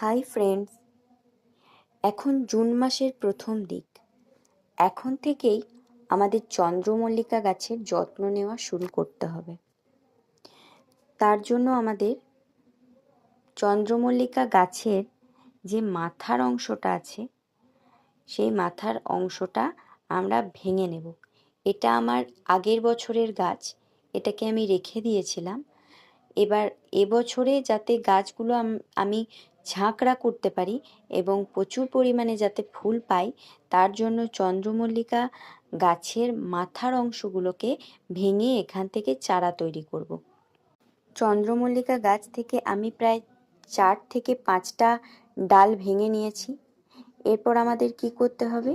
Hi friends, এখন June মাসের প্রথম দিক। এখন থেকেই আমাদের চন্দ্রমল্লিকা গাছের যত্ন নেওয়া শুরু করতে হবে। তার জন্য আমাদের চন্দ্রমল্লিকা গাছের যে মাথার অংশটা আছে, সেই মাথার অংশটা আমরা ভেঙে নেব। এটা আমার আগের বছরের গাছ, এটাকে আমি রেখে দিয়েছিলাম। এবার এবছরে যাতে গাছগুলো আমি ঝাঁকড়া করতে পারি এবং প্রচুর পরিমাণে যাতে ফুল পাই, তার জন্য চন্দ্রমল্লিকা গাছের মাথার অংশগুলোকে ভেঙে এখান থেকে চারা তৈরি করব। চন্দ্রমল্লিকা গাছ থেকে আমি প্রায় চার থেকে পাঁচটা ডাল ভেঙে নিয়েছি। এরপর আমাদের কি করতে হবে?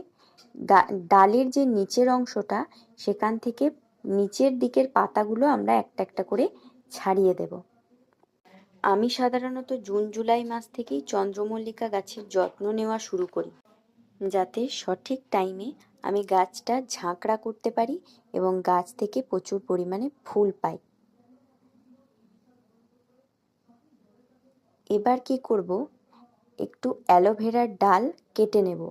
ডালের যে নিচের অংশটা, সেখান থেকে নিচের দিকের পাতাগুলো আমরা একটা একটা করে ছাড়িয়ে দেব। আমি সাধারণত জুন, জুলাই মাস থেকেই চন্দ্রমল্লিকা গাছের যত্ন নেওয়া শুরু করি। যাতে সঠিক টাইমে আমি গাছটা ঝাঁকড়া করতে পারি এবং গাছ থেকে প্রচুর পরিমাণে ফুল পাই। এবার কি করব? একটু অ্যালোভেরার ডাল কেটে নেব।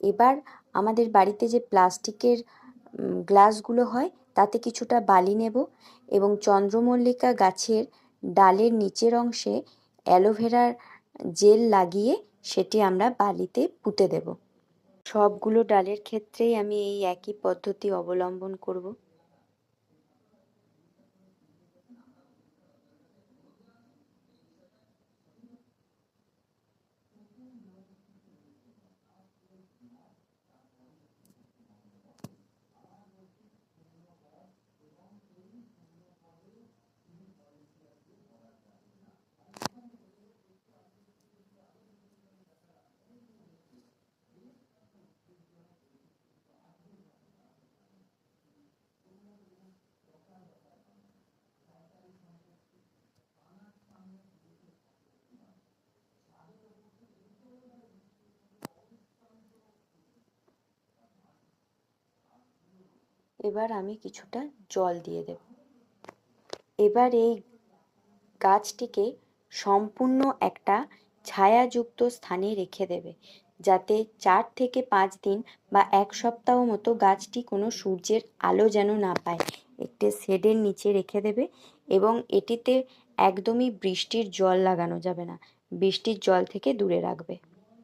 এবার আমাদের বাড়িতে যে প্লাস্টিকের গ্লাসগুলো হয়, তাতে কিছুটা বালি নেব এবং চন্দ্রমল্লিকা গাছের ডালের নিচের অংশে অ্যালোভেরার জেল লাগিয়ে সেটি আমরা বালিতে পুঁতে দেব। সবগুলো ডালের ক্ষেত্রেই আমি এই একই পদ্ধতি অবলম্বন করব। এবার আমি কিছুটা জল দিয়ে দেব। এবার এই গাছটিকে সম্পূর্ণ একটা ছায়াযুক্ত স্থানে রেখে দেবে, যাতে চার থেকে পাঁচ দিন বা এক সপ্তাহ মতো গাছটি কোনো সূর্যের আলো যেন না পায়। একটি শেডের নিচে রেখে দেবে এবং এটিতে একদমই বৃষ্টির জল লাগানো যাবে না। বৃষ্টির জল থেকে দূরে রাখবে।